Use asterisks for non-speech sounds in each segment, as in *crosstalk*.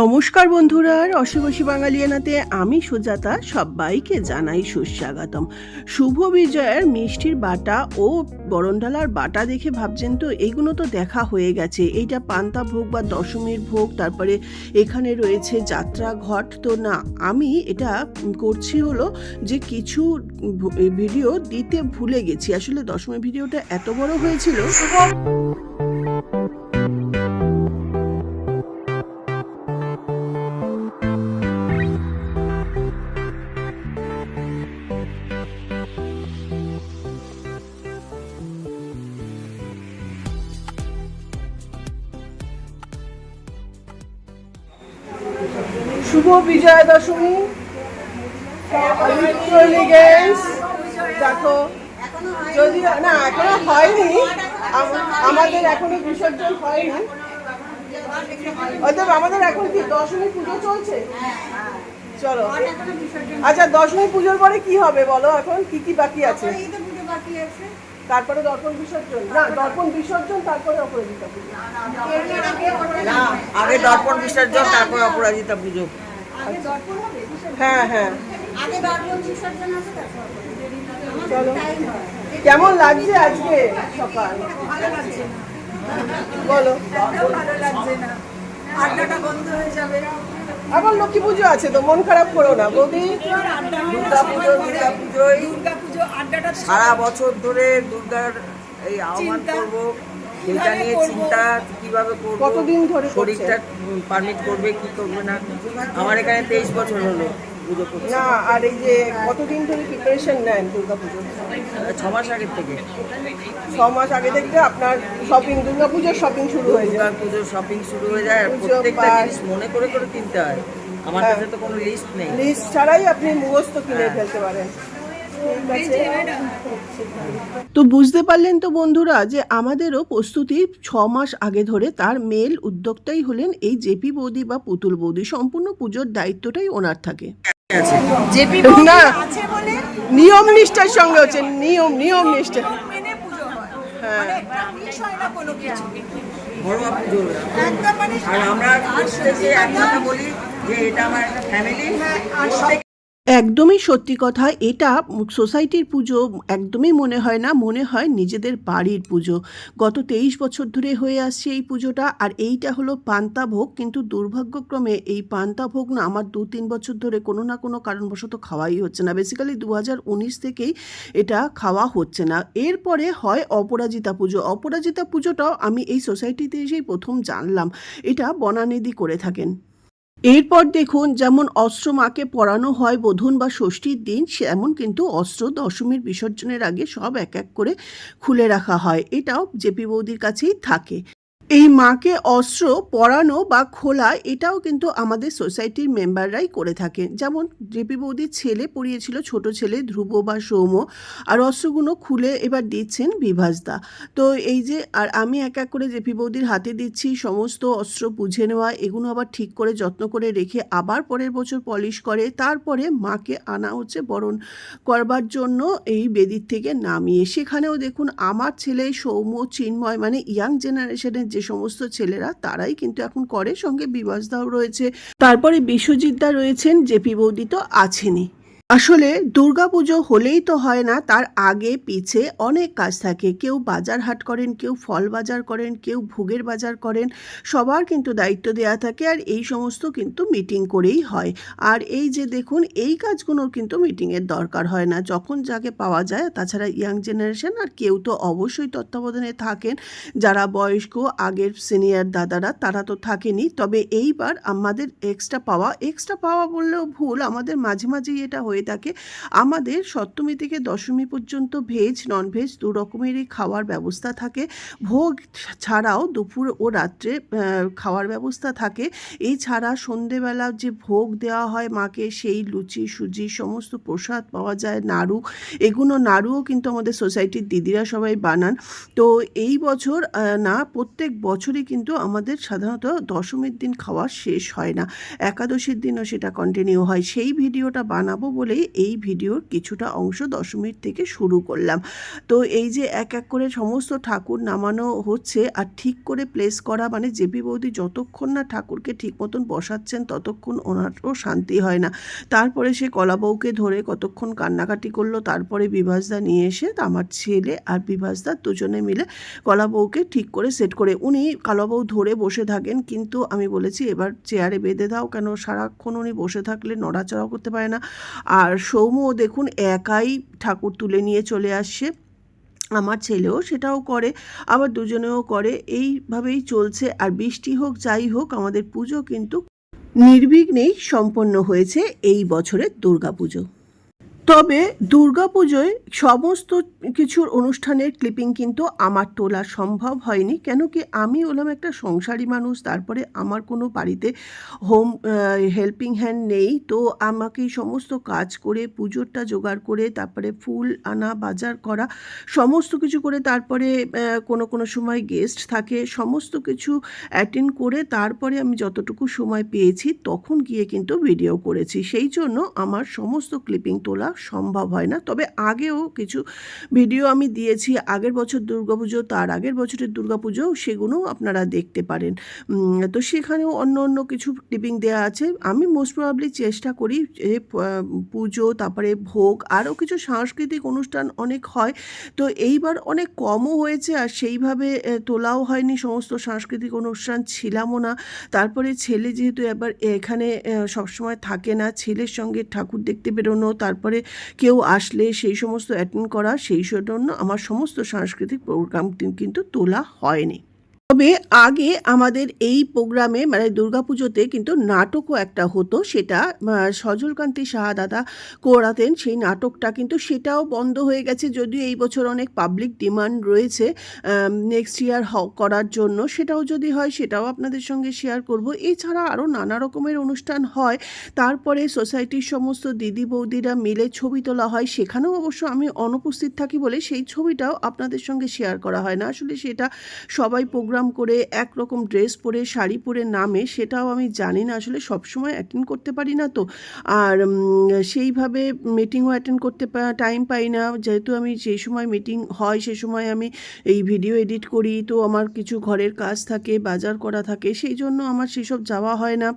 নমস্কার বন্ধুরা অশীবশী বাঙালিয়ানাতে আমি সুজাতা, সবাইকে জানাই সুস্বাগতম। শুভ বিজয়ের মিষ্টির বাটা ও বরণডালার বাটা দেখে ভাবছেন তো, এগুলো তো দেখা হয়ে গেছে। এইটা পান্তা ভোগ বা দশমীর ভোগ, তারপরে এখানে রয়েছে যাত্রা ঘট। তো না, আমি এটা করছি হলো যে কিছু ভিডিও দিতে ভুলে গেছি। আসলে দশমীর ভিডিওটা এত বড় হয়েছিল। শুভ বিজয়া দশমী। দেখো যদিও না, এখনও হয়নি আমাদের এখনও বিসর্জন হয়নি। অতএব আমাদের এখন কি দশমী পুজো চলছে? চলো। আচ্ছা দশমী পুজোর পরে কি হবে বলো এখন? কি কি বাকি আছে? তারপরে দর্পণ বিসর্জন। না, দর্পণ বিসর্জন, তারপরে অপরাজিতা পুজো। আগে দর্পণ বিসর্জন, তারপর অপরাজিতা পুজো। হ্যাঁ হ্যাঁ। চলো। কেমন লাগছে আজকে সকাল? বলো। আড্ডাটা বন্ধ হয়ে যাবে। আবার লক্ষ্মী পুজো আছে তো মন খারাপ করো না বৌদি। দুর্গা পুজো দুর্গা পুজো আড্ডাটা সারা বছর ধরে দুর্গার এই আহ্বান করব। এটা নিয়ে চিন্তা কীভাবে করব? কতদিন ধরে শরীরটা পারমিট করবে কি করবে না? আমার এখানে তেইশ বছর হলো পুজো করছি। না আর এই যে কতদিন ধরে প্রিপারেশন নেন দুর্গা পুজো ছ মাস আগের থেকে। ছ মাস আগে থেকে আপনার শপিং দুর্গা পুজোর শপিং শুরু হয়ে যায়। পুজোর শপিং শুরু হয়ে যায় আর পুজো, প্রত্যেকটা জিনিস মনে করে করে কিনতে হয়। আমার হ্যাঁ। কাছে তো কোনো লিস্ট নেই। লিস্ট ছাড়াই আপনি মুখস্থ কিনে হ্যাঁ। ফেলতে পারেন। তো বুঝতে পারলেন তো বন্ধুরা যে আমাদেরও প্রস্তুতি ছ মাস আগে ধরে তার মেল উদ্যোক্তাই হলেন এই জেপি বৌদি বা পুতুল বৌদি। সম্পূর্ণ পুজোর দায়িত্বটাই ওনার থাকে। না নিয়ম নিষ্ঠার সঙ্গে হচ্ছে নিয়ম নিয়ম নিষ্ঠা। মেনে পুজো হয়। হ্যাঁ। মানে ঘরোয়া পুজো মানে আর আমরা বলি যে এটা আমার ফ্যামিলি একদমই সত্যি কথা, এটা সোসাইটির পুজো একদমই মনে হয় না, মনে হয় নিজেদের বাড়ির পুজো। গত তেইশ বছর ধরে হয়ে আসছে এই পুজোটা, আর এইটা হলো পান্তা ভোগ, কিন্তু দুর্ভাগ্যক্রমে এই পান্তা ভোগ না আমার দু তিন বছর ধরে কোনো না কোনো কারণবশত খাওয়াই হচ্ছে না। বেসিক্যালি দু হাজার উনিশ থেকেই এটা খাওয়া হচ্ছে না। এরপরে হয় অপরাজিতা পুজো। অপরাজিতা পুজোটাও আমি এই সোসাইটিতে এসেই প্রথম জানলাম। এটা বনানিধি করে থাকেন। এরপর দেখুন যেমন অস্ত্র মাকে পড়ানো হয় বোধন বা ষষ্ঠীর দিন, সেমন কিন্তু অস্ত্র দশমীর বিসর্জনের আগে সব এক এক করে খুলে রাখা হয়। এটাও জেপি বৌদির কাছেই থাকে। এই মাকে অস্ত্র পরানো বা খোলা, এটাও কিন্তু আমাদের সোসাইটির মেম্বাররাই করে থাকে যেমন জেপি বৌদির ছেলে পড়িয়েছিল ছোট ছেলে ধ্রুব বা সৌম্য, আর অস্ত্রগুলো খুলে এবার দিচ্ছেন বিভাসদা। তো এই যে, আর আমি এক এক করে জেপি বৌদির হাতে দিচ্ছি, সমস্ত অস্ত্র বুঝে নেওয়া, এগুলো আবার ঠিক করে যত্ন করে রেখে আবার পরের বছর পলিশ করে, তারপরে মাকে আনা হচ্ছে বরণ করবার জন্য এই বেদির থেকে নামিয়ে। সেখানেও দেখুন, আমার ছেলে সৌম্য, চিন্ময় মানে ইয়াং জেনারেশনের যে সমস্ত ছেলেরা তারাই কিন্তু এখন করে, সঙ্গে বিবাসদাও রয়েছে। তারপরে বিশ্বজিৎদা রয়েছেন, জেপি বৌদি তো আছেনই। আসলে দুর্গাপুজো হলেই তো হয় না, তার আগে পিছে অনেক কাজ থাকে। কেউ বাজার হাট করেন, কেউ ফল বাজার করেন, কেউ ভোগের বাজার করেন, সবার কিন্তু দায়িত্ব দেওয়া থাকে আর এই সমস্ত কিন্তু মিটিং করেই হয়। আর এই যে দেখুন, এই কাজগুলোর কিন্তু মিটিংয়ের দরকার হয় না। যখন যাকে পাওয়া যায়, তাছাড়া ইয়াং জেনারেশন আর কেউ তো অবশ্যই তত্ত্বাবধানে থাকেন। যারা বয়স্ক, আগের সিনিয়র দাদারা, তারা তো থাকেনি। তবে এইবার আমাদের এক্সট্রা পাওয়া এক্সট্রা পাওয়া বললেও ভুল। আমাদের মাঝে মাঝেই এটা থাকে। আমাদের সপ্তমী থেকে দশমী পর্যন্ত ভেজ নন ভেজ দু রকমেরই খাওয়ার ব্যবস্থা থাকে। ভোগ ছাড়াও দুপুর ও রাত্রে খাওয়ার ব্যবস্থা থাকে। এই ছাড়া সন্ধেবেলা যে ভোগ দেওয়া হয় মাকে, সেই লুচি, সুজি সমস্ত প্রসাদ পাওয়া যায়, নাড়ু। এগুলো নাড়ুও কিন্তু আমাদের সোসাইটির দিদিরা সবাই বানান। তো এই বছর না, প্রত্যেক বছরই কিন্তু আমাদের সাধারণত দশমীর দিন খাওয়া শেষ হয় না। একাদশীর দিনও সেটা কন্টিনিউ হয়। সেই ভিডিওটা বানাবো বলে করে এই ভিডিওর কিছুটা অংশ দশমীর থেকে শুরু করলাম। তো এই যে এক এক করে সমস্ত ঠাকুর নামানো হচ্ছে আর ঠিক করে প্লেস করা মানে জেপি বৌদি যতক্ষণ না ঠাকুরকে ঠিক মতন বসাচ্ছেন ততক্ষণ ওনারও শান্তি হয় না। তারপরে সে কলাবউকে ধরে কতক্ষণ কান্নাকাটি করল, তারপরে বিভাসদা নিয়ে এসে আমার ছেলে আর বিভাসদা দুজনে মিলে কলাবউকে ঠিক করে সেট করে, উনি কলাবউ ধরে বসে থাকেন কিন্তু আমি বলেছি এবার চেয়ারে বেঁধে দাও কেন? সারাক্ষণ উনি বসে থাকলে নড়াচড়াও করতে পারে না। আর সৌম দেখুন একাই ঠাকুর তুলে নিয়ে চলে আসছে আমার ছেলেও সেটাও করে, আবার দুজনেও করে। এইভাবেই চলছে। আর বৃষ্টি হোক, যাই হোক, আমাদের পুজো কিন্তু নির্বিঘ্নেই সম্পন্ন হয়েছে এই বছরের দুর্গাপুজো। তবে দুর্গাপুজোয় সমস্ত কিছুর অনুষ্ঠানের ক্লিপিং কিন্তু আমার তোলা সম্ভব হয়নি। কেন কি আমি হলাম একটা সংসারী মানুষ, তারপরে আমার কোনো বাড়িতে হোম হেল্পিং হ্যান্ড নেই। তো আমাকে সমস্ত কাজ করে, পুজোরটা জোগাড় করে, তারপরে ফুল আনা, বাজার করা, সমস্ত কিছু করে তারপরে কোনো কোনো সময় গেস্ট থাকে, সমস্ত কিছু অ্যাটেন্ড করে তারপরে আমি যতটুকু সময় পেয়েছি, তখন গিয়ে কিন্তু ভিডিও করেছি। সেই জন্য আমার সমস্ত ক্লিপিং তোলা সম্ভব হয় না। তবে আগেও কিছু ভিডিও আমি দিয়েছি। আগের বছর দুর্গাপুজো, তার আগের বছরের দুর্গাপুজো সেগুলো আপনারা দেখতে পারেন। তো সেখানেও অন্য অন্য কিছু ক্লিপিং দেওয়া আছে। আমি মোস্ট প্রবাবলি চেষ্টা করি যে পুজো, তারপরে ভোগ, আরও কিছু সাংস্কৃতিক অনুষ্ঠান অনেক হয়। তো এইবার অনেক কমও হয়েছে আর সেইভাবে তোলাও হয়নি। সমস্ত সাংস্কৃতিক অনুষ্ঠান ছিলামও না। তারপরে ছেলে যেহেতু এবার এখানে সবসময় থাকে না। ছেলের সঙ্গে ঠাকুর দেখতে বেরোনো, তারপরে কেউ আসলে সেই সমস্ত অ্যাটেন্ড করা, সেই জন্য আমার সমস্ত সাংস্কৃতিক প্রোগ্রাম কিন্তু তোলা হয়নি। তবে আগে আমাদের এই প্রোগ্রামে মানে দুর্গাপুজোতে কিন্তু নাটকও একটা হতো। সেটা সজলকান্তি সাহা দাদা করাতেন, সেই নাটকটা কিন্তু সেটাও বন্ধ হয়ে গেছে। যদিও এই বছর অনেক পাবলিক ডিমান্ড রয়েছে নেক্সট ইয়ার করার জন্য। সেটাও যদি হয়, সেটাও আপনাদের সঙ্গে শেয়ার করব। এছাড়া আরও নানা রকমের অনুষ্ঠান হয়। তারপরে সোসাইটির সমস্ত দিদি বৌদিরা মিলে ছবি তোলা হয়। সেখানেও অবশ্য আমি অনুপস্থিত থাকি বলে সেই ছবিটাও আপনাদের সঙ্গে শেয়ার করা হয় না। আসলে সেটা সবাই প্রোগ্রাম করে একরকম ড্রেস পরে, শাড়ি পরে নামে, সেটাও আমি জানি না। আসলে সবসময় অ্যাটেন্ড করতে পারি না তো। আর সেইভাবে মিটিংও অ্যাটেন্ড করতে টাইম পাই না। যেহেতু আমি যে সময় মিটিং হয়, সে সময় আমি এই ভিডিও এডিট করি। তো আমার কিছু ঘরের কাজ থাকে, বাজার করা থাকে, সেই জন্য আমার সেসব যাওয়া হয় না।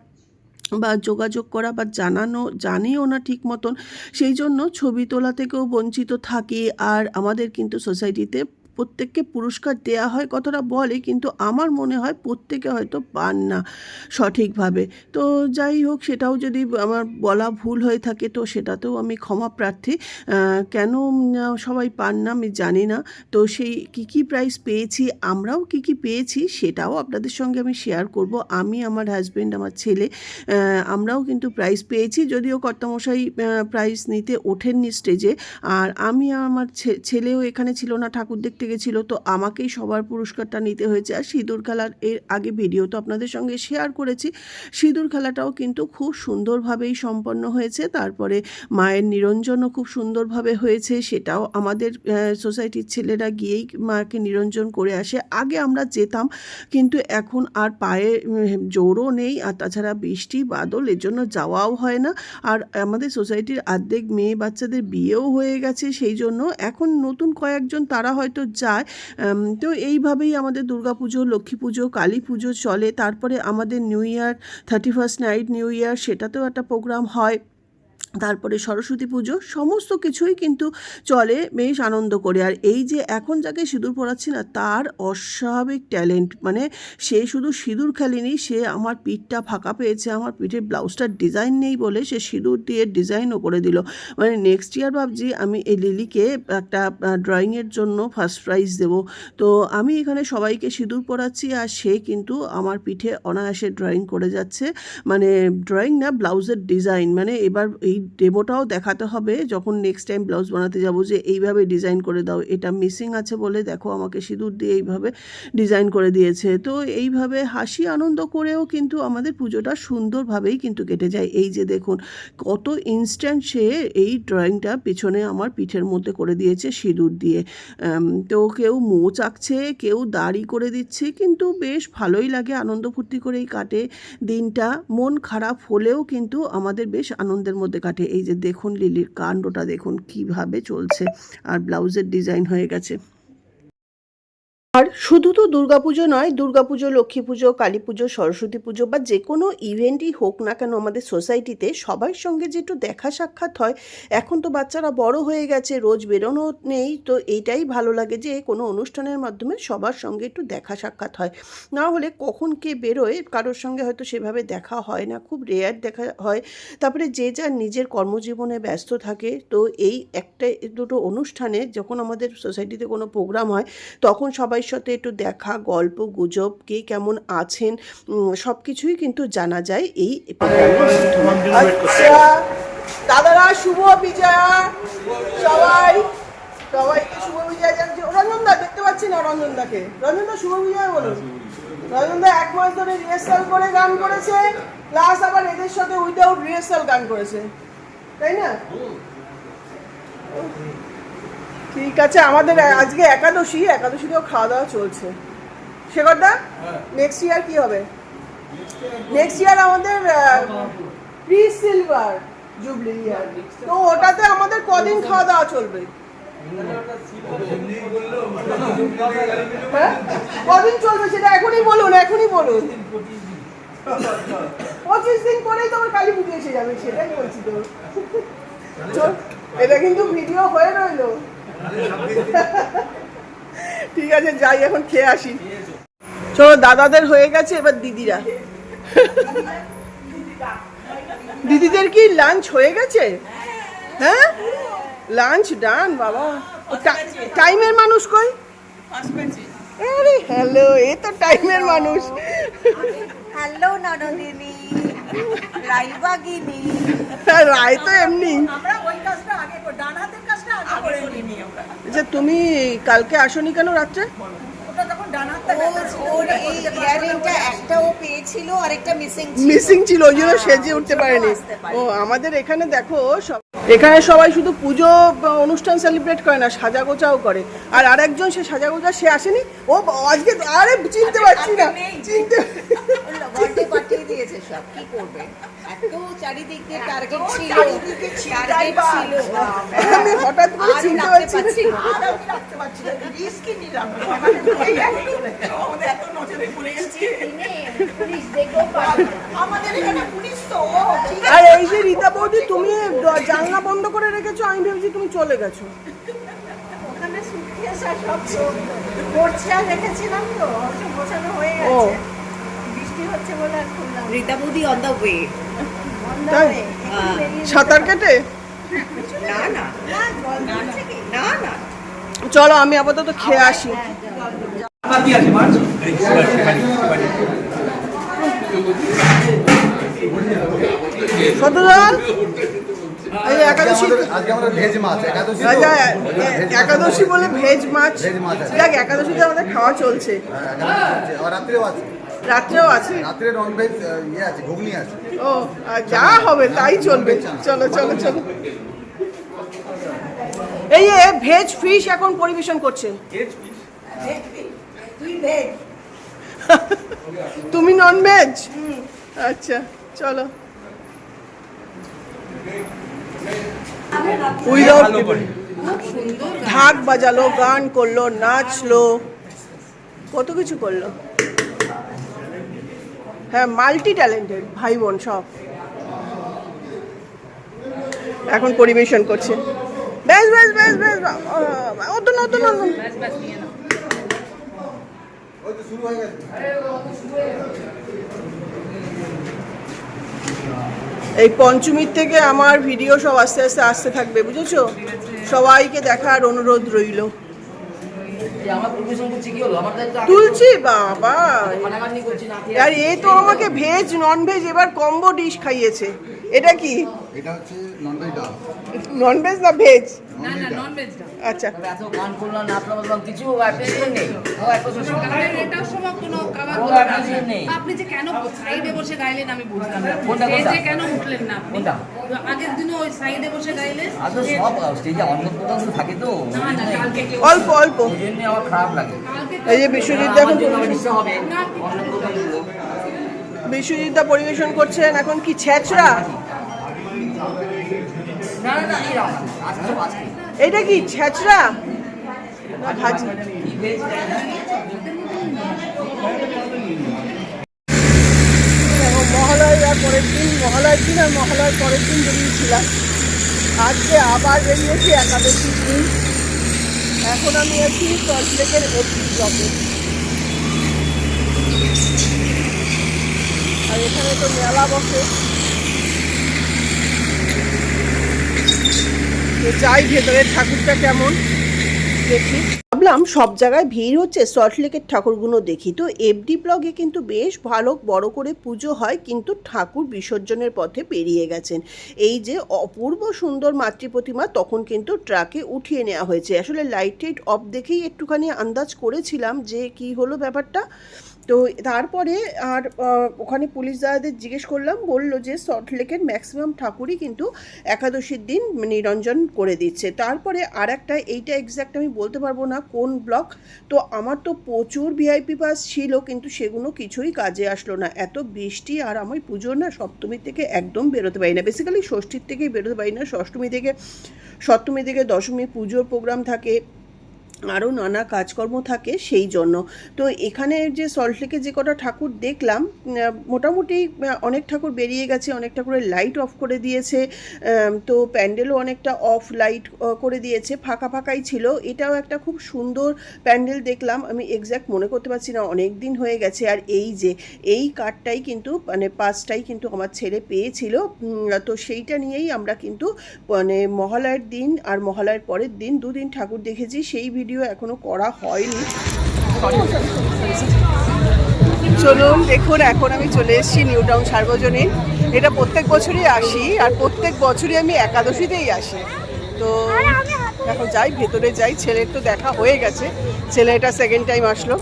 বা যোগাযোগ করা বা জানানো, জানিও না ঠিক মতন। সেই জন্য ছবি তোলা থেকেও বঞ্চিত থাকি। আর আমাদের কিন্তু সোসাইটিতে প্রত্যেককে পুরস্কার দেয়া হয় কথাটা বলে, কিন্তু আমার মনে হয় প্রত্যেকে হয়তো পান না সঠিকভাবে। তো যাই হোক, সেটাও যদি আমার বলা ভুল হয়ে থাকে, তো সেটাতেও আমি ক্ষমা প্রার্থী। কেন সবাই পান না আমি জানি না। তো সেই কী কী প্রাইজ পেয়েছি, আমরাও কী কী পেয়েছি, সেটাও আপনাদের সঙ্গে আমি শেয়ার করব। আমি, আমার হাজব্যান্ড আমার ছেলে আমরাও কিন্তু প্রাইজ পেয়েছি, যদিও কর্তামশাই প্রাইজ নিতে ওঠেননি স্টেজে আর আমি আমার ছেলেও এখানে ছিল না ঠাকুর দেখতে গেছিল তো আমাকেই সবার পুরস্কারটা নিতে হয়েছে। আর সিঁদুর খেলার এর আগে ভিডিও তো আপনাদের সঙ্গে শেয়ার করেছি। সিঁদুর খেলাটাও কিন্তু খুব সুন্দরভাবেই সম্পন্ন হয়েছে। তারপরে মায়ের নিরঞ্জনও খুব সুন্দরভাবে হয়েছে। সেটাও আমাদের সোসাইটির ছেলেরা গিয়েই মাকে নিরঞ্জন করে আসে। আগে আমরা যেতাম, কিন্তু এখন আর পায়ে জোরও নেই। আর তাছাড়া বৃষ্টি, বাদল, এর জন্য যাওয়াও হয় না। আর আমাদের সোসাইটির অর্ধেক মেয়ে বাচ্চাদের বিয়েও হয়ে গেছে। সেই জন্য এখন নতুন কয়েকজন, তারা হয়তো উম, তো এইভাবেই আমাদের দুর্গা পুজো লক্ষ্মী পুজো কালী পুজো চলে। তারপরে আমাদের new year thirty first night new year সেটাতেও একটা প্রোগ্রাম হয়। তারপরে সরস্বতী পুজো, সমস্ত কিছুই কিন্তু চলে বেশ আনন্দ করে। আর এই যে এখন যাকে সিঁদুর পরাচ্ছি না, তার অস্বাভাবিক ট্যালেন্ট। মানে সে শুধু সিঁদুর খেলেনি, সে আমার পিঠটা ফাঁকা পেয়েছে, আমার পিঠের ব্লাউজটার ডিজাইন নেই বলে সে সিঁদুর দিয়ে ডিজাইনও করে দিল। মানে নেক্সট ইয়ার ভাবছি আমি এই লিলিকে একটা ড্রয়িংয়ের জন্য ফার্স্ট প্রাইজ দেব। তো আমি এখানে সবাইকে সিঁদুর পরাচ্ছি আর সে কিন্তু আমার পিঠে অনায়াসে ড্রয়িং করে যাচ্ছে। মানে ড্রয়িং না, ব্লাউজের ডিজাইন মানে এবার এই ডেমোটাও দেখাতে হবে। যখন নেক্সট টাইম ব্লাউজ বানাতে যাব যে এইভাবে ডিজাইন করে দাও, এটা মিসিং আছে বলে দেখো আমাকে সিঁদুর দিয়ে এইভাবে ডিজাইন করে দিয়েছে। তো এইভাবে হাসি আনন্দ করেও কিন্তু আমাদের পুজোটা সুন্দরভাবেই কিন্তু কেটে যায়। এই যে দেখুন, কত ইনস্ট্যান্ট সে এই ড্রয়িংটা পিছনে আমার পিঠের মধ্যে করে দিয়েছে সিঁদুর দিয়ে। তো কেউ মোচ আঁকছে কেউ দাড়ি করে দিচ্ছে, কিন্তু বেশ ভালোই লাগে আনন্দ ফুর্তি করেই কাটে দিনটা। মন খারাপ হলেও কিন্তু আমাদের বেশ আনন্দের মধ্যে কাটে। এই যে দেখুন লিলির কাণ্ডটা দেখুন কীভাবে চলছে। আর ব্লাউজের ডিজাইন হয়ে গেছে। আর শুধু তো দুর্গাপুজো নয়, দুর্গাপুজো লক্ষ্মী পুজো কালী পুজো সরস্বতী পুজো বা যে কোনো ইভেন্টই হোক না কেন আমাদের সোসাইটিতে সবার সঙ্গে যে একটু দেখা সাক্ষাৎ হয়, এখন তো বাচ্চারা বড় হয়ে গেছে, রোজ বেরোনো নেই, তো এইটাই ভালো লাগে যে কোনো অনুষ্ঠানের মাধ্যমে সবার সঙ্গে একটু দেখা সাক্ষাৎ হয়। না হলে কখন কে বেরোয়, কারোর সঙ্গে হয়তো সেভাবে দেখা হয় না, খুব রেয়ার দেখা হয়। তারপরে যে যার নিজের কর্মজীবনে ব্যস্ত থাকে, তো এই একটা, দুটো অনুষ্ঠানে যখন আমাদের সোসাইটিতে কোনো প্রোগ্রাম হয়, তখন সবাই সাথে একটু দেখা, গল্প, গুজব, কে কেমন আছেন সব কিছুই কিন্তু জানা যায় এই আচ্ছা দাদারা, শুভ বিজয়া। সবাই, সবাইকে শুভ বিজয়া দেখতে পাচ্ছি না শুভ বলুন। ধরে রিহার্সাল করে গান করেছে আবার এদের সাথে রিহার্সাল গান করেছে। তাই না? ঠিক আছে আমাদের আজকে একাদশী একাদশীতেও খাওয়া দাওয়া চলছে। শেখরদা নেক্সট ইয়ার কি হবে? নেক্সট ইয়ার আমাদের প্রি সিলভার জুবলি ইয়ার তো ওটাতে আমাদের কদিন খাওয়া দাওয়া চলবে? হ্যাঁ? কদিন চলবে সেটা এখনই বলুন এখনই বলুন। পঁচিশ দিন পরেই তো আমার কালী পুজো এসে যাবে সেটাই বলছি তো। এটা কিন্তু ভিডিও হয়ে রইল। *laughs* ঠিক আছে যাই এখন খেয়ে আসি। চলো দাদাদের হয়ে গেছে এবার দিদিরা। *laughs* দিদিদের কি লাঞ্চ হয়ে গেছে? হ্যাঁ? লাঞ্চ ডান বাবা। টাইমের মানুষ কই? আরে হ্যালো এ তো টাইমের মানুষ। হ্যালো ননদিনী। রাইবাগিনী রায় তো এমনি। আমরা ওই কাজটা আগে করি ডান হাতের কাজটা আগে করে নিই আমরা। আচ্ছা তুমি কালকে আসোনি কেন রাত্রে? ওটা তখন ডান হাতটা ব্যথা ছিল ওর এই ইয়াররিংটা একটা ও পেয়েছিল আর একটা মিসিং ছিল। মিসিং ছিল ওই জন্য সেজে উঠতে পারেনি। ও আমাদের এখানে দেখো সব এখানে সবাই শুধু পুজো অনুষ্ঠান সেলিব্রেট করে না সাজা গোছাও করে। আর আরেকজন সে সাজা গোছা সে আসেনি ও আজকে আরে চিনতে পারছি না। চিনতে পাঠিয়ে দিয়েছে সব কি করবে? এত টার্গেট ছিল টার্গেট ছিল আমি হঠাৎ করে চিনতে পারছি না। নিলাম। *laughs* আমাদের এত নজরে পড়ে গেছে আমাদের এখানে পুলিশ তো আর এই যে রীতা বৌদি তুমি জানলা বন্ধ করে রেখেছো আমি ভেবেছি তুমি চলে গেছো। ওখানে সুটকেস আর সব পড়ছে আর রেখেছিলাম তো গোছানো হয়ে গেছে। বৃষ্টি হচ্ছে বলে আর খুললাম রীতা বৌদি অন দ্য ওয়ে বন্ধ তাই? হয়ে, একটু হ্যাঁ। বেরিয়ে সাঁতার কেটে? না না? না না। চলো আমি আপাতত খেয়ে আসি। এই একাদশী আজকে আমরা ভেজ মাছ একাদশী তো? ভেজ মাছ একাদশী বলে ভেজ মাছ? ভেজ। দেখ একাদশীতে আমাদের খাওয়া চলছে। হ্যাঁ, রাত্রেও আছে। রাত্রেও আছে? রাত্রে নন ভেজ ইয়ে আছে ঘুগনি আছে। ও যা হবে তাই চলবে। চলো। চলো চলো এই ভেজ ফিশ এখন পরিবেশন করছে। তুই ভেজ তুমি নন ভেজ আচ্ছা চলো উইদাউট ঢাক বাজালো গান করল নাচলো কত কিছু করল হ্যাঁ মাল্টি ট্যালেন্টেড ভাই বোন সব এখন পরিবেশন করছে বেশ বেশ বেশ বেশ অত নতুন নতুন ওই তো শুরু হয়ে গেছে। এই পঞ্চমীর থেকে আমার ভিডিও সব আস্তে আস্তে আসতে থাকবে বুঝেছ? সবাইকে দেখার অনুরোধ রইল। যে আমার পরিবেশন করছি কি হলো? আমার দায়িত্ব আগে তুলছি বাবা। আর এ তো আমাকে ভেজ নন ভেজ এবার কম্বো ডিশ খাইয়েছে। এটা কি? এটা হচ্ছে নন ভেজ ডাল। নন ভেজ না ভেজ না না নন ভেজ আচ্ছা। এত গান করলাম নাচলাম বললাম কিছু অ্যাপ্রিসিয়েশন নেই। ও কারণ সময় কোনো নেই। আপনি যে কেন সাইডে বসে গাইলেন আমি বুঝলাম না। কোনটা? স্টেজে কেন উঠলেন না আপনি? আগের দিনও ওই সাইডে বসে গাইলেন সব স্টেজে অন্য থাকে তো। না না কালকে অল্প অল্প। ওই জন্য আমার খারাপ লাগে। এই যে বিশ্বজিৎ জন্য হবে। অন্য প্রোগ্রামগুলো বিশ্বজিৎ দা পরিবেশন করছেন এখন কি ছেঁচড়া এটা কি ছেঁচড়া ভাজি মহালয়ার পরের দিন মহালয়ার দিন আর মহালয়ার পরের দিন বেরিয়েছিলাম আজকে আবার বেরিয়েছি একাদশীর দিন। এখন আমি আছি সল্টলেকের এফি ব্লকে এখানে তো মেলা বসে। যাই ভেতরে ঠাকুরটা কেমন? দেখি। ভাবলাম সব জায়গায় ভিড় হচ্ছে সল্টলেকের ঠাকুরগুলো দেখি। তো এফডি ব্লগে কিন্তু বেশ ভালো বড় করে পুজো হয়, কিন্তু ঠাকুর বিসর্জনের পথে পেরিয়ে গেছেন। এই যে অপূর্ব সুন্দর মাতৃ প্রতিমা তখন কিন্তু ট্রাকে উঠিয়ে নেওয়া হয়েছে। আসলে লাইট টাইট অফ দেখেই একটুখানি আন্দাজ করেছিলাম যে কি হলো ব্যাপারটা। তো তারপরে আর ওখানে পুলিশ দাদাদের জিজ্ঞেস করলাম, বলল যে সল্টলেকের ম্যাক্সিমাম ঠাকুরই কিন্তু একাদশীর দিন নিরঞ্জন করে দিচ্ছে। তারপরে আর একটা এইটা এক্স্যাক্ট আমি বলতে পারব না কোন ব্লক তো আমার তো প্রচুর ভিআইপি পাস ছিল, কিন্তু সেগুলো কিছুই কাজে আসলো না। এত বৃষ্টি আর আমার পুজো না সপ্তমী থেকে একদম বেরোতে পারি না। বেসিক্যালি ষষ্ঠীর থেকেই বেরোতে পারি না। ষষ্ঠমী থেকে, সপ্তমী থেকে দশমী পুজোর প্রোগ্রাম থাকে। আরও নানা কাজকর্ম থাকে সেই জন্য। তো এখানে যে সল্টলেকে যে কটা ঠাকুর দেখলাম মোটামুটি অনেক ঠাকুর বেরিয়ে গেছে, অনেক ঠাকুরের লাইট অফ করে দিয়েছে তো প্যান্ডেলও অনেকটা অফ লাইট করে দিয়েছে, ফাঁকা ফাঁকাই ছিল। এটাও একটা খুব সুন্দর প্যান্ডেল দেখলাম। আমি এক্স্যাক্ট মনে করতে পারছি না, অনেক দিন হয়ে গেছে। আর এই যে, এই কার্ডটাই কিন্তু মানে পাঁচটাই কিন্তু আমার ছেলে পেয়েছিল। তো সেইটা নিয়েই আমরা কিন্তু মানে মহালয়ার দিন আর মহালয়ার পরের দিন দুদিন ঠাকুর দেখেছি। সেই ভিডিও এখনও করা হয়নি। চলুন দেখুন, এখন আমি চলে এসেছি নিউ টাউন সার্বজনীন। এটা প্রত্যেক বছরই আসি, আর প্রত্যেক বছরই আমি একাদশীতেই আসি। তো এখন যাই, ভেতরে যাই, ছেলের তো দেখা হয়ে গেছে। ছেলে এটা সেকেন্ড টাইম আসলো।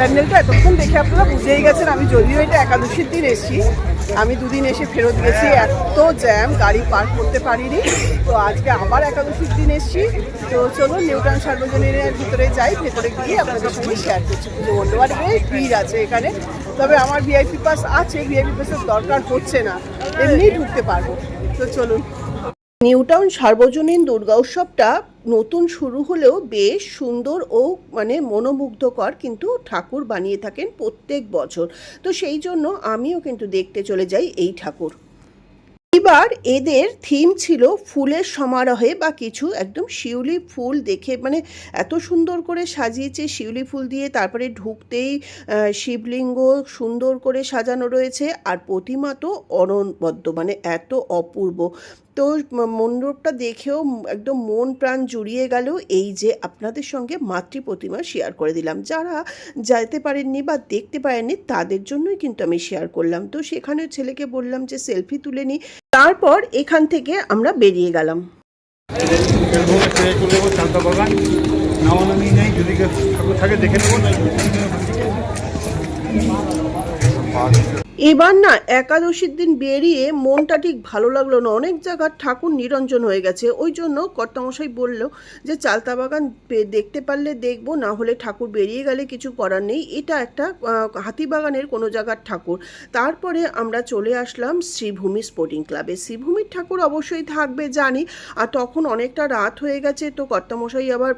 প্যান্ডেলটা এতক্ষণ দেখে আপনারা বুঝেই গেছেন, আমি যদিও এটা একাদশীর দিন এসেছি। আমি দুদিন এসে ফেরত গেছি, এত জ্যাম গাড়ি পার্ক করতে পারিনি। তো আজকে আবার একাদশীর দিন এসেছি। তো চলুন নিউটাউন সার্বজনীনের ভিতরে যাই, ভেতরে গিয়ে আপনাদের সঙ্গে শেয়ার করছি। পুজো মণ্ডপ আর বেশ ভিড় আছে এখানে। তবে আমার ভিআইপি পাস আছে ভিআইপি পাসের দরকার হচ্ছে না। এমনিই ঢুকতে পারব। তো চলুন। নিউটাউন সার্বজনীন দুর্গা উৎসবটা নতুন শুরু হলেও বেশ সুন্দর ও মানে মনোমুগ্ধকর কিন্তু ঠাকুর বানিয়ে থাকেন প্রত্যেক বছর। তো সেই জন্য আমিও কিন্তু দেখতে চলে যাই এই ঠাকুর। এবার এদের থিম ছিল ফুলের সমারোহে বা কিছু একদম শিউলি ফুল দেখে মানে এত সুন্দর করে সাজিয়েছে শিউলি ফুল দিয়ে, তারপরে ঢুকতেই শিবলিঙ্গ সুন্দর করে সাজানো রয়েছে আর প্রতিমা তো অনবদ্য মানে এত অপূর্ব। তো মণ্ডপটা দেখেও একদম মন প্রাণ জুড়িয়ে গেল এই যে আপনাদের সঙ্গে মাতৃ প্রতিমা শেয়ার করে দিলাম। যারা যেতে পারেননি বা দেখতে পারেননি, তাদের জন্যই কিন্তু আমি শেয়ার করলাম। তো সেখানে ছেলেকে বললাম যে সেলফি তুলে নিই তারপর এখান থেকে আমরা বেরিয়ে গেলাম। থাকে, দেখে নেব না এবার না একাদশীর দিন বেরিয়ে মনটা ঠিক ভালো লাগল না। অনেক জায়গার ঠাকুর নিরঞ্জন হয়ে গেছে। ওই জন্য কর্তামশাই বলল যে, চালতা বাগান দেখতে পারলে দেখব, না হলে ঠাকুর বেরিয়ে গেলে কিছু করার নেই। এটা একটা হাতিবাগানের কোনো জায়গার ঠাকুর। তারপরে আমরা চলে আসলাম শ্রীভূমি স্পোর্টিং ক্লাবে। শ্রীভূমির ঠাকুর অবশ্যই থাকবে, জানি। আর তখন অনেকটা রাত হয়ে গেছে, তো কর্তামশাই আবার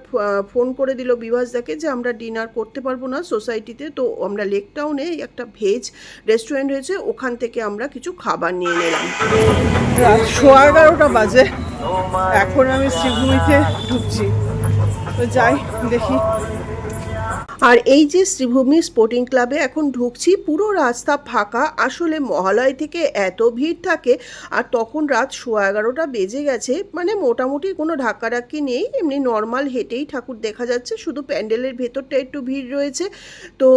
ফোন করে দিল বিভাসদাকে যে, আমরা ডিনার করতে পারব না সোসাইটিতে। তো আমরা লেক টাউনে একটা ভেজ রেস্টুরেন্ট হয়েছে ওখান থেকে আমরা কিছু খাবার নিয়ে নিলাম। সোয়া এগারোটা বাজে। এখন আমি শ্রীভূমিতে ঢুকছি। তো যাই, দেখি। আর এই যে শ্রীভূমি স্পোর্টিং ক্লাবে এখন ঢুকছি, পুরো রাস্তা ফাঁকা, আসলে মহালয় থেকে এত ভিড় থাকে আর তখন রাত সোয়া এগারোটা বেজে গেছে মানে মোটামুটি কোনো ধাক্কাধাক্কি নেই, এমনি নর্মাল হেঁটেই ঠাকুর দেখা যাচ্ছে, শুধু প্যান্ডেলের ভেতরটা একটু ভিড় রয়েছে। তো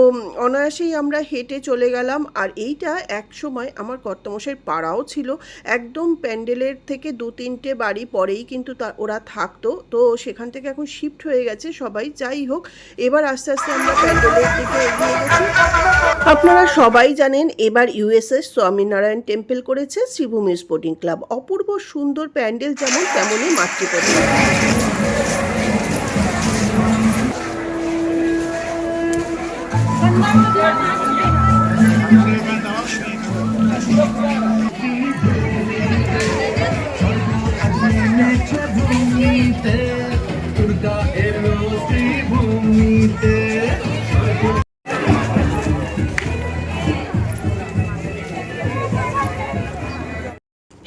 অনায়াসেই আমরা হেঁটে চলে গেলাম আর এইটা এক সময় আমার কর্তমশের পাড়াও ছিল, একদম প্যান্ডেলের থেকে দু তিনটে বাড়ি পরেই কিন্তু তা ওরা থাকতো, তো সেখান থেকে এখন শিফট হয়ে গেছে সবাই, যাই হোক, এবার আস্তে আস্তে আপনারা সবাই জানেন এবার ইউএসএস স্বামীনারায়ণ টেম্পল করেছে শ্রীভূমি স্পোর্টিং ক্লাব। অপূর্ব সুন্দর প্যান্ডেল যেমন তেমনই মাতৃপতি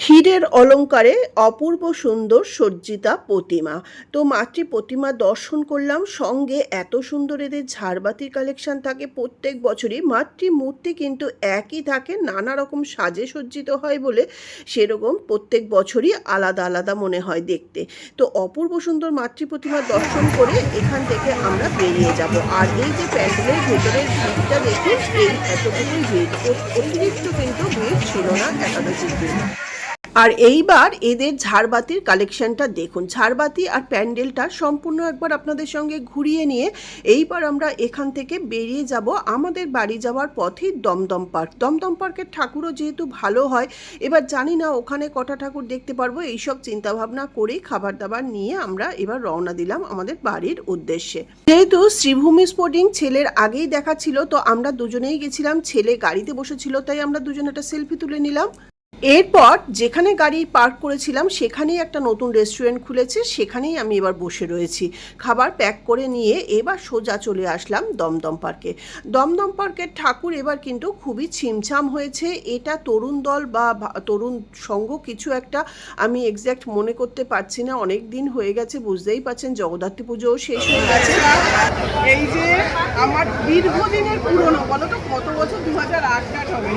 হীরের অলঙ্কারে অপূর্ব সুন্দর সজ্জিতা প্রতিমা। তো মাতৃ প্রতিমা দর্শন করলাম, সঙ্গে এত সুন্দর এদের ঝাড়বাতির কালেকশন থাকে, প্রত্যেক বছরই মাতৃ মূর্তি কিন্তু একই থাকে, নানা রকম সাজে সজ্জিত হয় বলে সেরকম প্রত্যেক বছরই আলাদা আলাদা মনে হয় দেখতে। তো অপূর্ব সুন্দর মাতৃ প্রতিমা দর্শন করে এখান থেকে আমরা বেরিয়ে যাব। আর এই যে প্যান্ডেলের ভেতরের ভিড়টা দেখে এই এতটুকুই ভিড়। অতিরিক্ত কিন্তু ভিড় ছিল না একাদশীর দিন। আর এইবার এদের ঝাড়বাতির কালেকশনটা দেখুন। ঝাড়বাতি আর প্যান্ডেলটা সম্পূর্ণ একবার আপনাদের সঙ্গে ঘুরিয়ে নিয়ে এইবার আমরা এখান থেকে বেরিয়ে যাব আমাদের বাড়ি যাওয়ার পথে দমদম পার্ক। দমদম পার্কের ঠাকুরও যেহেতু ভালো হয়, এবার জানি না ওখানে কটা ঠাকুর দেখতে পারব, এইসব চিন্তাভাবনা করেই খাবার দাবার নিয়ে আমরা এবার রওনা দিলাম আমাদের বাড়ির উদ্দেশ্যে। যেহেতু শ্রীভূমি স্পোর্টিং ছেলের আগেই দেখা ছিল, তো আমরা দুজনেই গেছিলাম, ছেলে গাড়িতে বসেছিল, তাই আমরা দুজনে একটা সেলফি তুলে নিলাম। এরপর যেখানে গাড়ি পার্ক করেছিলাম, সেখানেই একটা নতুন রেস্টুরেন্ট খুলেছে, সেখানেই আমি এবার বসে রয়েছি। খাবার প্যাক করে নিয়ে এবার সোজা চলে আসলাম দমদম পার্কে দমদম পার্কের ঠাকুর এবার কিন্তু খুবই ছিমছাম হয়েছে। এটা তরুণ দল বা তরুণ সঙ্গ কিছু একটা আমি এক্স্যাক্ট মনে করতে পারছি না। অনেক দিন হয়ে গেছে, বুঝতেই পারছেন, জগদ্ধাত্রী পুজোও শেষ হয়ে গেছে। এই যে আমার দীর্ঘদিনের পুরনো, বলো তো কত বছর? দু হাজার আট হবে।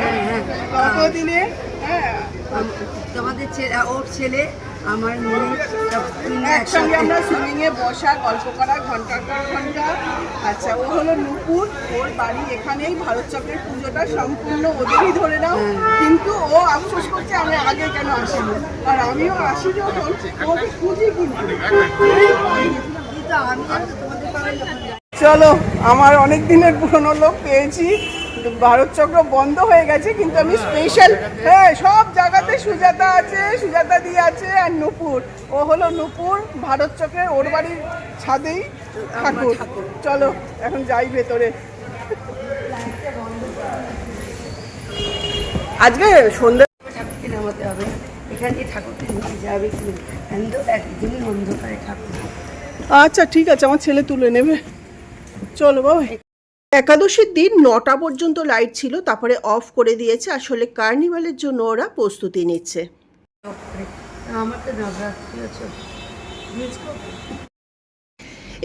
কত দিনের হ্যাঁ তোমাদের ওর ছেলে আমার মেয়ে একসঙ্গে আমরা সুইমিং এ বসা গল্প করা ঘণ্টার পর ঘণ্টা। আচ্ছা ও হলো নুপুর। ওর বাড়ি এখানেই ভারত চক্রের পুজোটা সম্পূর্ণ ওদেরই ধরে নাও। কিন্তু ও আফসোস করছে আমি আগে কেন আসিনি? আর আমিও আসি যখন ওকে খুঁজি কিন্তু চলো আমার অনেক দিনের পুরনো লোক পেয়েছি। ভারত চক্র বন্ধ হয়ে গেছে, কিন্তু আমি স্পেশাল হ্যাঁ সব জায়গাতে সুজাতা আছে, সুজাতা দি আছে আর নুপুর। ও হলো নুপুর, ভারত চক্রের ওর বাড়ির ছাদেই ঠাকুর। চলো, এখন যাই ভেতরে। আজকে সন্ধ্যা ঠাকুরকে নামাতে হবে ঠাকুরকে যাবে কিন্তু একদিনই ঠাকুর আচ্ছা ঠিক আছে, আমার ছেলে তুলে নেবে। চলো বাবা একাদশীর দিন নটা পর্যন্ত লাইট ছিল, তারপরে অফ করে দিয়েছে। আসলে কার্নিভালের জন্য ওরা প্রস্তুতি নিচ্ছে আমার তো নবরাত্রি আছে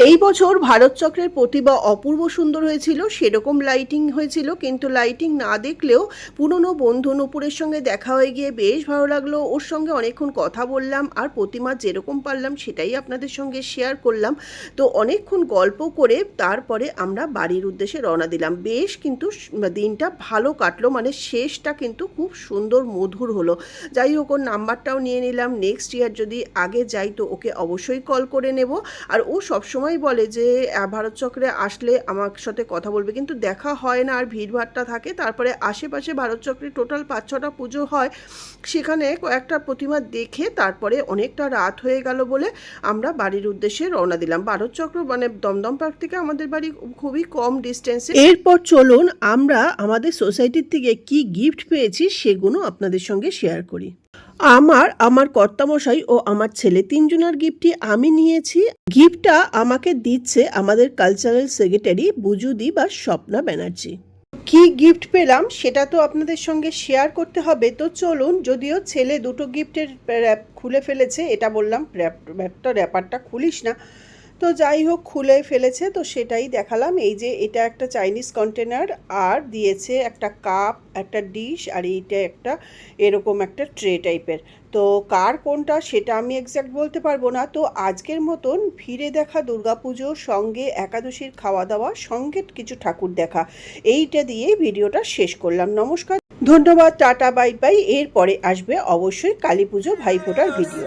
এই বছর ভারত চক্রের প্রতিভা অপূর্ব সুন্দর হয়েছিল, সেরকম লাইটিং হয়েছিল, কিন্তু লাইটিং না দেখলেও পুরনো বন্ধু নূপুরের সঙ্গে দেখা হয়ে গিয়ে বেশ ভালো লাগল। ওর সঙ্গে অনেকক্ষণ কথা বললাম আর প্রতিমা যেরকম পারলাম সেটাই আপনাদের সঙ্গে শেয়ার করলাম। তো অনেকক্ষণ গল্প করে তারপরে আমরা বাড়ির উদ্দেশ্যে রওনা দিলাম। বেশ কিন্তু দিনটা ভালো কাটলো মানে শেষটা কিন্তু খুব সুন্দর মধুর হলো। যাই হোক, ওর নাম্বারটাও নিয়ে নিলাম। নেক্সট ইয়ার যদি আগে যাই তো ওকে অবশ্যই কল করে নেব। আর ও সবসময় বলে যে ভারত চক্রে আসলে আমার সাথে কথা বলবে। কিন্তু দেখা হয় না আর ভিড়ভাড়টা থাকে। তারপরে আশেপাশে ভারত চক্রে টোটাল পাঁচ, ছটা পুজো হয়। সেখানে কয়েকটা প্রতিমা দেখে তারপরে অনেকটা রাত হয়ে গেল বলে আমরা বাড়ির উদ্দেশ্যে রওনা দিলাম। ভারত চক্র মানে দমদম পার্ক থেকে আমাদের বাড়ি খুবই কম ডিস্টেন্সে এরপর চলুন আমরা আমাদের সোসাইটির থেকে কি গিফট পেয়েছি সেগুলো আপনাদের সঙ্গে শেয়ার করি। আমার আমার কর্তামশাই ও আমার ছেলে তিনজনের গিফটটি আমি নিয়েছি। গিফটটা আমাকে দিচ্ছে আমাদের কালচারাল সেক্রেটারি বুজুদি বা স্বপ্না ব্যানার্জি। কি গিফট পেলাম সেটা তো আপনাদের সঙ্গে শেয়ার করতে হবে। তো চলুন, যদিও ছেলে দুটো গিফটের র্যাপ খুলে ফেলেছে, এটা বললাম র্যাপ র্যাপটা র্যাপারটা খুলিস না। তো যাই হোক, খুলে ফেলেছে। তো সেটাই দেখালাম। এই যে এটা একটা চাইনিজ কন্টেনার আর দিয়েছে একটা কাপ একটা ডিশ আর এইটা একটা এরকম একটা ট্রে টাইপের তো কার কোনটা সেটা আমি এক্স্যাক্ট বলতে পারব না। তো আজকের মতন ফিরে দেখা দুর্গাপুজো সঙ্গে একাদশীর খাওয়া দাওয়া, সঙ্গে কিছু ঠাকুর দেখা। এইটা দিয়ে ভিডিওটা শেষ করলাম। নমস্কার। ধন্যবাদ। টাটা বাই বাই এরপরে আসবে অবশ্যই কালী পুজো ভাইফোঁটার video